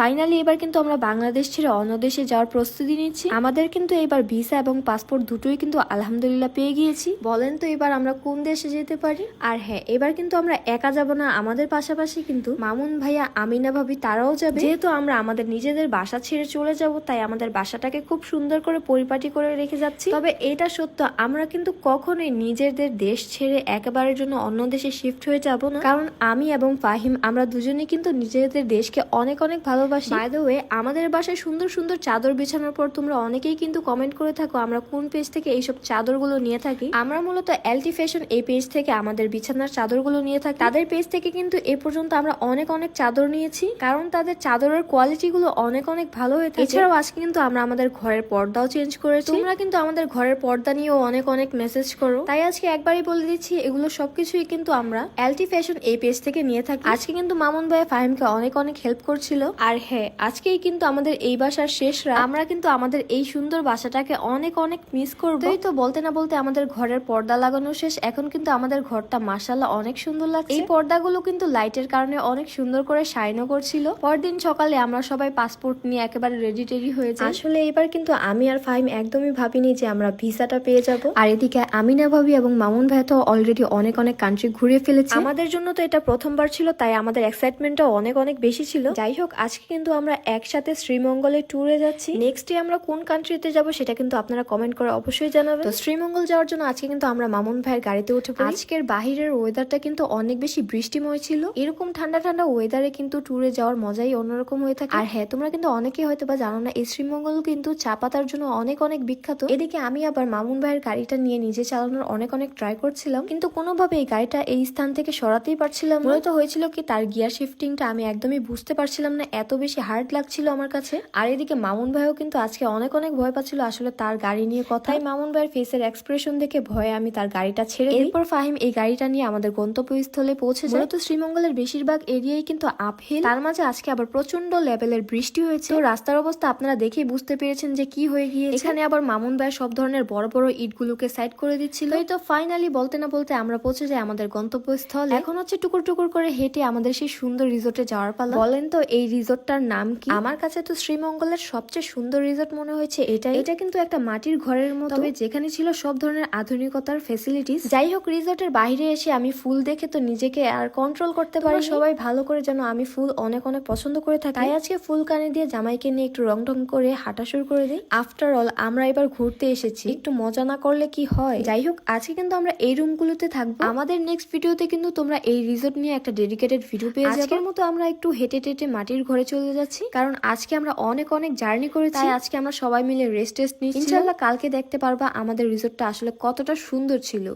Finally এবার কিন্তু আমরা বাংলাদেশ ছেড়ে অন্য দেশে যাওয়ার প্রস্তুতি নিচ্ছি। আমাদের কিন্তু এবার ভিসা এবং পাসপোর্ট দুটোই কিন্তু আলহামদুলিল্লাহ পেয়ে গিয়েছি। বলেন তো এবার আমরা কোন দেশে যেতে পারি? আর হ্যাঁ এবার কিন্তু আমরা একা যাব না, আমাদের পাশাপাশি কিন্তু মামুন ভাইয়া, আমিনা ভাবি, তারাও যাবে। যেহেতু আমরা আমাদের নিজেদের বাসা ছেড়ে চলে যাব, তাই আমাদের বাসাটাকে খুব সুন্দর করে পরিপাটি করে রেখে যাচ্ছি। তবে এটা সত্য, আমরা কিন্তু কখনোই নিজেদের দেশ ছেড়ে একেবারের জন্য অন্য দেশে শিফট হয়ে যাব না। কারণ আমি এবং ফাহিম, আমরা দুজনেই কিন্তু নিজেদের দেশকে অনেক অনেক ভালোবাসি। বাই দ্য ওয়ে আমাদের বাসায় সুন্দর সুন্দর চাদর বিছানোর পর তোমরা অনেকেই কিন্তু কমেন্ট করে থাকো আমরা কোন পেজ থেকে এইসব চাদরগুলো নিয়ে থাকি। আমরা মূলত এলটি ফ্যাশন এই পেজ থেকে আমাদের বিছানার চাদরগুলো নিয়ে থাকি। তাদের পেজ থেকে কিন্তু এ পর্যন্ত আমরা অনেক অনেক চাদর নিয়েছি, কারণ তাদের চাদরের কোয়ালিটি গুলো অনেক অনেক ভালো হয়ে থাকে। এছাড়াও আজকে কিন্তু আমরা আমাদের ঘরের পর্দাও চেঞ্জ করেছি। তোমরা কিন্তু আমাদের ঘরের পর্দা নিয়েও অনেক অনেক মেসেজ করো। তাই আজকে একবারই বলে দিচ্ছি, এগুলো সবকিছুই কিন্তু আমরা এলটি ফ্যাশন এই পেজ থেকে নিয়ে থাকি। আজকে কিন্তু মামুন ভাই ফাহিমকে অনেক অনেক হেল্প করছিল। আর হ্যাঁ আজকেই কিন্তু আমাদের এই বাসার শেষ রাত। আমরা কিন্তু আমাদের এই সুন্দর বাসাটাকে অনেক অনেক মিস করব। এই তো বলতে না বলতে আমাদের ঘরের পর্দা লাগানো শেষ। এখন কিন্তু আমাদের ঘরটা মাসাল্লাহ অনেক সুন্দর লাগছে। এই পর্দাগুলো কিন্তু লাইটের কারণে অনেক সুন্দর করে শাইনও করছিল। পরদিন সকালে আমরা সবাই পাসপোর্ট নিয়ে একেবারে রেডি টেডি হয়ে যাই। আসলে এবার কিন্তু আমি আর ফাহিম একদমই ভাবিনি যে আমরা ভিসাটা পেয়ে যাব। আর এদিকে আমিনা ভাবি এবং মামুন ভাই তো অলরেডি অনেক অনেক কান্ট্রি ঘুরে ফেলেছে। আমাদের জন্য তো এটা প্রথমবার ছিল তাই আমাদের এক্সাইটমেন্টটা অনেক অনেক বেশি ছিল। যাই হোক আজকে কিন্তু আমরা একসাথে শ্রীমঙ্গলে ট্যুরে যাচ্ছি। নেক্সট ডে আমরা কোন কান্ট্রিতে যাব সেটা কিন্তু আপনারা কমেন্ট করে অবশ্যই জানাবেন। তো শ্রীমঙ্গল যাওয়ার জন্য আজকে কিন্তু আমরা মামুন ভাইয়ের গাড়িতে উঠে আজকের বাহিরের ওয়েদারটা কিন্তু অনেক বেশি বৃষ্টিময় ছিল। এরকম ঠান্ডা ঠান্ডা ওয়েদারে কিন্তু ট্যুরে যাওয়ার মজাই অন্যরকম হয়ে থাকে। আর হ্যাঁ তোমরা কিন্তু অনেকেই হয়তো বা জানো না, এই শ্রীমঙ্গল কিন্তু চা পাতার জন্য অনেক অনেক বিখ্যাত। এদিকে আমি আবার মামুন ভাইয়ের গাড়িটা নিয়ে নিজে চালানোর অনেক অনেক ট্রাই করছিলাম। কিন্তু কোনোভাবে এই গাড়িটা এই স্থান থেকে সরাতেই পারছিলাম। মূলত হয়েছিল কি, তার গিয়ার শিফটিংটা আমি একদমই বুঝতে পারছিলাম না, এত বেশি হার্ড লাগছিল আমার কাছে। আর এদিকে মামুন ভাইও কিন্তু আজকে অনেক অনেক ভয় পাচ্ছিল আসলে তার গাড়ি নিয়ে কথাই মামুন ভাইয়ের ফেসের এক্সপ্রেশন দেখে ভয়ে আমি তার গাড়িটা ছেড়ে এরপর ফাহিম এই গাড়িটা নিয়ে আমাদের গন্তব্যস্থলে পৌঁছে যায়। তো শ্রীমঙ্গলের বেশিরভাগ এরিয়াই কিন্তু আপহিল তার মাঝে আজকে আবার প্রচণ্ড লেভেলের বৃষ্টি হয়েছে। তো রাস্তার অবস্থা আপনারা দেখেই বুঝতে পেরেছেন যে কি হয়ে গিয়েছে। এখানে আবার মামুন ভাই সব ধরনের বড় বড় ইটগুলোকে সাইড করে দিচ্ছিল। এই তো ফাইনালি বলতে না বলতে আমরা পৌঁছে যাই আমাদের গন্তব্যস্থল। এখন হচ্ছে টুকুর টুকুর করে হেঁটে আমাদের সেই সুন্দর রিসোর্টে যাওয়ার পালা। বলেন তো এই রিসোর্টটার নাম কি? আমার কাছে তো শ্রীমঙ্গলের সবচেয়ে সুন্দর রিসোর্ট মনে হয়েছে এটা এটা কিন্তু একটা মাটির ঘরের মতো। তবে যেখানে ছিল সব ধরনের আধুনিকতার ফেসিলিটিস যাই হোক রিসোর্টের বাইরে এসে আমি ফুল দেখে তো নিজেকে আর কন্ট্রোল করতে পারি সবাই ভালো করে যেন আমি ফুল অনেক অনেক পছন্দ করে থাকি। তাই আজকে ফুল কানে দিয়ে জামাইকে নিয়ে একটু রং টং করে হাঁটা শুরু করে দিই। আফটার অল আমরা এবার ঘুরতে এসেছি। একটু মজা না করলে কি হয়? যাই হোক আজকে কিন্তু আমরা এই রুমগুলোতে থাকব। আমাদের নেক্সট ভিডিওতে কিন্তু তোমরা এই রিসোর্ট নিয়ে একটা ডেডিকেটেড ভিডিও পেয়ে যাবে। আজকের মতো আমরা একটু হেঁটে টেটে মাটির ঘরে চলে যাচ্ছি। কারণ আজকে আমরা অনেক অনেক জার্নি করেছি। তাই আজকে আমরা সবাই মিলে রেস্ট টেস্ট নিচ্ছি ইনশাল্লাহ কালকে দেখতে পারবা আমাদের রিসোর্টটা আসলে কতটা সুন্দর ছিল।